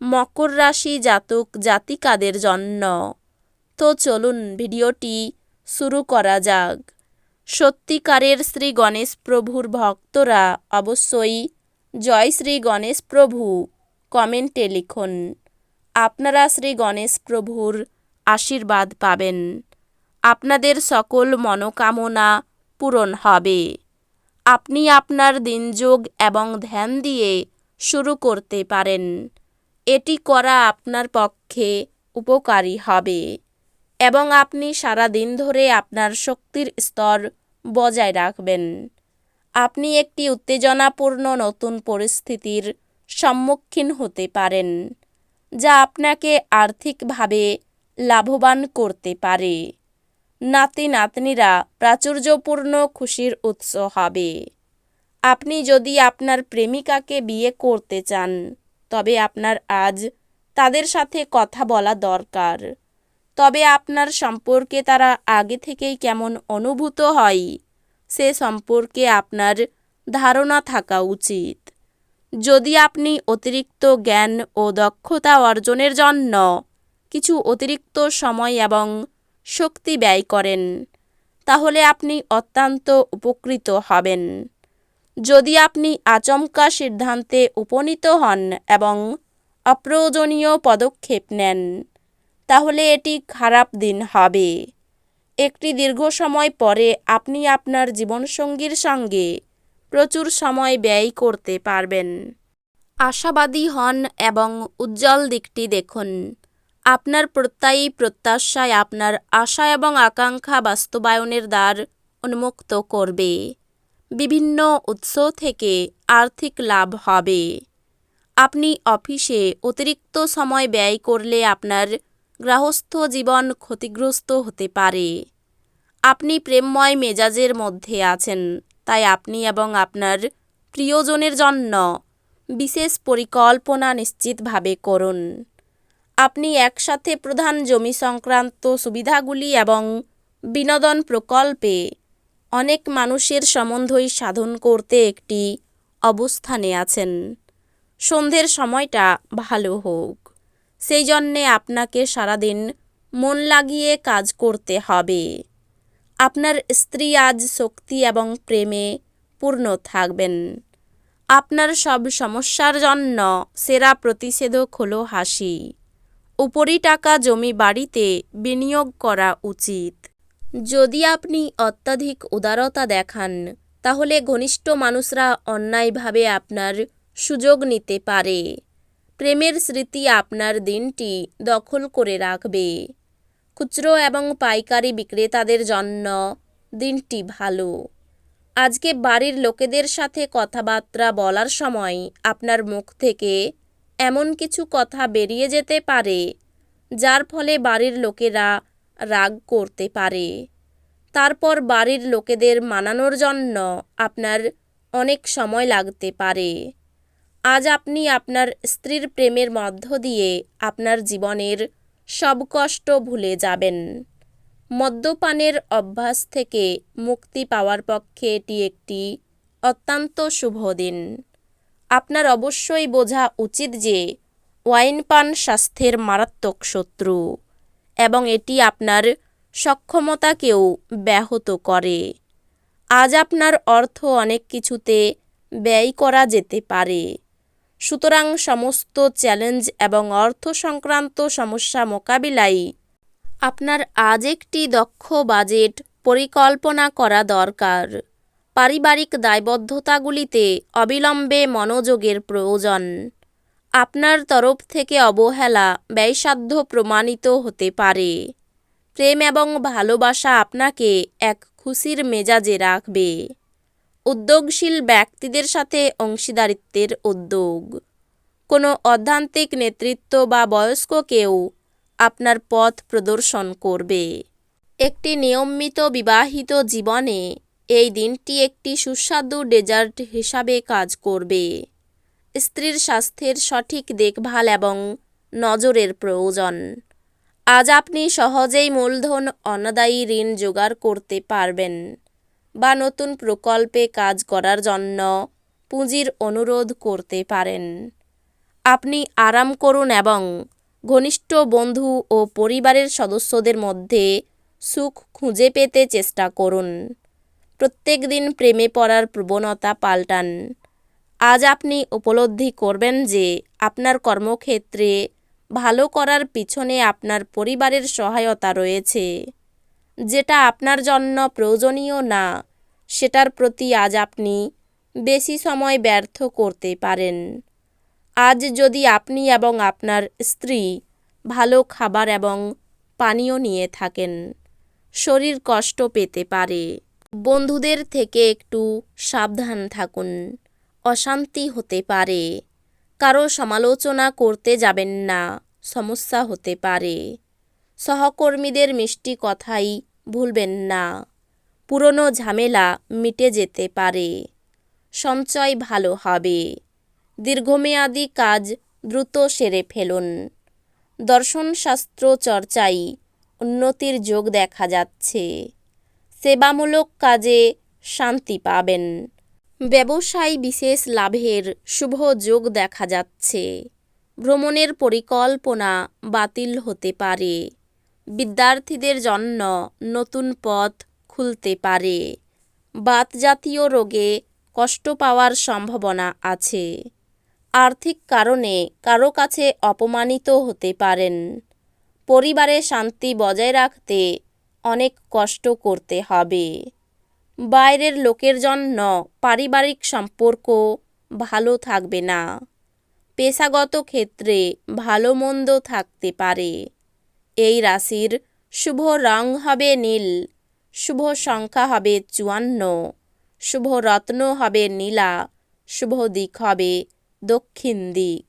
মকর রাশি জাতক জাতিকাদের জন্য। তো চলুন ভিডিওটি শুরু করা যাক। সত্যিকারের শ্রী গণেশ প্রভুর ভক্তরা অবশ্যই জয় শ্রী গণেশ প্রভু কমেন্টে লিখুন। আপনারা শ্রী গণেশ প্রভুর আশীর্বাদ পাবেন। আপনাদের সকল মনোকামনা পূরণ হবে। আপনি আপনার দিনযোগ এবং ধ্যান দিয়ে শুরু করতে পারেন। এটি করা আপনার পক্ষে উপকারী হবে এবং আপনি সারা দিন ধরে আপনার শক্তির স্তর বজায় রাখবেন। আপনি একটি উত্তেজনাপূর্ণ নতুন পরিস্থিতির সম্মুখীন হতে পারেন, যা আপনাকে আর্থিকভাবে লাভবান করতে পারে। নাতি নাতনিরা প্রাচুর্যপূর্ণ খুশির উৎস হবে। আপনি যদি আপনার প্রেমিকাকে বিয়ে করতে চান তবে আপনার আজ তাদের সাথে কথা বলা দরকার। তবে আপনার সম্পর্কে তারা আগে থেকেই কেমন অনুভূত হয়, সে সম্পর্কে আপনার ধারণা থাকা উচিত। যদি আপনি অতিরিক্ত জ্ঞান ও দক্ষতা অর্জনের জন্য কিছু অতিরিক্ত সময় এবং শক্তি ব্যয় করেন, তাহলে আপনি অত্যন্ত উপকৃত হবেন। যদি আপনি আচমকা সিদ্ধান্তে উপনীত হন এবং অপ্রয়োজনীয় পদক্ষেপ নেন, তাহলে এটি খারাপ দিন হবে। একটি দীর্ঘ সময় পরে আপনি আপনার জীবনসঙ্গীর সঙ্গে প্রচুর সময় ব্যয় করতে পারবেন। আশাবাদী হন এবং উজ্জ্বল দিকটি দেখুন। আপনার প্রত্যয়ী প্রত্যাশায় আপনার আশা এবং আকাঙ্ক্ষা বাস্তবায়নের দ্বার উন্মুক্ত করবে। বিভিন্ন উৎস থেকে আর্থিক লাভ হবে। আপনি অফিসে অতিরিক্ত সময় ব্যয় করলে আপনার গৃহস্থ জীবন ক্ষতিগ্রস্ত হতে পারে। আপনি প্রেমময় মেজাজের মধ্যে আছেন, তাই আপনি এবং আপনার প্রিয়জনের জন্য বিশেষ পরিকল্পনা নিশ্চিতভাবে করুন। আপনি একসাথে প্রধান জমি সংক্রান্ত সুবিধাগুলি এবং বিনোদন প্রকল্পে অনেক মানুষের সম্বন্ধই সাধন করতে একটি অবস্থানে আছেন। সন্ধ্যের সময়টা ভালো হোক। সেই জন্যে আপনাকে সারাদিন মন লাগিয়ে কাজ করতে হবে। আপনার স্ত্রী আজ শক্তি এবং প্রেমে পূর্ণ থাকবেন। আপনার সব সমস্যার জন্য সেরা প্রতিষেধক হলো হাসি। উপরি টাকা জমি বাড়িতে বিনিয়োগ করা উচিত। যদি আপনি অত্যাধিক উদারতা দেখান, তাহলে ঘনিষ্ঠ মানুষরা অন্যায়ভাবে আপনার সুযোগ নিতে পারে। প্রেমের স্মৃতি আপনার দিনটি দখল করে রাখবে। খুচরো এবং পাইকারি বিক্রেতাদের জন্য দিনটি ভালো। আজকে বাড়ির লোকেদের সাথে কথাবার্তা বলার সময় আপনার মুখ থেকে এমন কিছু কথা বেরিয়ে যেতে পারে, যার ফলে বাড়ির লোকেরা রাগ করতে পারে। তারপর বাড়ির লোকেদের মানানোর জন্য আপনার অনেক সময় লাগতে পারে। আজ আপনি আপনার স্ত্রীর প্রেমের মধ্য দিয়ে আপনার জীবনের সব কষ্ট ভুলে যাবেন। মদ্যপানের অভ্যাস থেকে মুক্তি পাওয়ার পক্ষে এটি একটি অত্যন্ত শুভ দিন। আপনার অবশ্যই বোঝা উচিত যে ওয়াইন পান স্বাস্থ্যের মারাত্মক শত্রু। এবং এটি আপনার সক্ষমতাকেও ব্যাহত করে। আজ আপনার অর্থ অনেক কিছুতে ব্যয় করা যেতে পারে। সুতরাং সমস্ত চ্যালেঞ্জ এবং অর্থ সংক্রান্ত সমস্যা মোকাবিলায় আপনার আজ একটি দক্ষ বাজেট পরিকল্পনা করা দরকার। পারিবারিক দায়বদ্ধতাগুলিতে অবিলম্বে মনোযোগের প্রয়োজন। আপনার তরফ থেকে অবহেলা ব্যয়সাধ্য প্রমাণিত হতে পারে। প্রেম এবং ভালোবাসা আপনাকে এক খুশির মেজাজে রাখবে। উদ্যোগশীল ব্যক্তিদের সাথে অংশীদারিত্বের উদ্যোগ। কোনো অধ্যান্তিক নেতৃত্ব বা বয়স্ক কেউ আপনার পথ প্রদর্শন করবে। একটি নিয়মিত বিবাহিত জীবনে এই দিনটি একটি সুস্বাদু ডেজার্ট হিসাবে কাজ করবে। স্ত্রীর স্বাস্থ্যের সঠিক দেখভাল এবং নজরের প্রয়োজন। আজ আপনি সহজেই মূলধন অনাদায়ী ঋণ জোগাড় করতে পারবেন বা নতুন প্রকল্পে কাজ করার জন্য পুঁজির অনুরোধ করতে পারেন। আপনি আরাম করুন এবং ঘনিষ্ঠ বন্ধু ও পরিবারের সদস্যদের মধ্যে সুখ খুঁজে পেতে চেষ্টা করুন। প্রত্যেক দিন প্রেমে পড়ার প্রবণতা পাল্টান। আজ আপনি উপলব্ধি করবেন যে আপনার কর্মক্ষেত্রে ভালো করার পিছনে আপনার পরিবারের সহায়তা রয়েছে। যেটা আপনার জন্য প্রয়োজনীয় না, সেটার প্রতি আজ আপনি বেশি সময় ব্যর্থ করতে পারেন। আজ যদি আপনি এবং আপনার স্ত্রী ভালো খাবার এবং পানীয় নিয়ে থাকেন, শরীর কষ্ট পেতে পারে। বন্ধুদের থেকে একটু সাবধান থাকুন। অশান্তি হতে পারে। কারও সমালোচনা করতে যাবেন না, সমস্যা হতে পারে। সহকর্মীদের মিষ্টি কথাই ভুলবেন না। পুরনো ঝামেলা মিটে যেতে পারে। সঞ্চয় ভালো হবে। দীর্ঘমেয়াদী কাজ দ্রুত সেরে ফেলুন। দর্শনশাস্ত্র চর্চায় উন্নতির যোগ দেখা যাচ্ছে। সেবামূলক কাজে শান্তি পাবেন। ব্যবসায় বিশেষ লাভের শুভ যোগ দেখা যাচ্ছে। ভ্রমণের পরিকল্পনা বাতিল হতে পারে। বিদ্যার্থীদের জন্য নতুন পথ খুলতে পারে। বাতজাতীয় রোগে কষ্ট পাওয়ার সম্ভাবনা আছে। আর্থিক কারণে কারও কাছে অপমানিত হতে পারেন। পরিবারে শান্তি বজায় রাখতে অনেক কষ্ট করতে হবে। বাইরের লোকের জন্য পারিবারিক সম্পর্ক ভালো থাকবে না। পেশাগত ক্ষেত্রে ভালো মন্দ থাকতে পারে। এই রাশির শুভ রং হবে নীল, শুভ সংখ্যা হবে চুয়ান্ন, শুভ রত্ন হবে নীলা, শুভ দিক হবে দক্ষিণ দিক।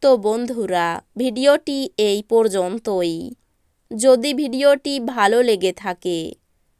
তো বন্ধুরা, ভিডিওটি এই পর্যন্তই। যদি ভিডিওটি ভালো লেগে থাকে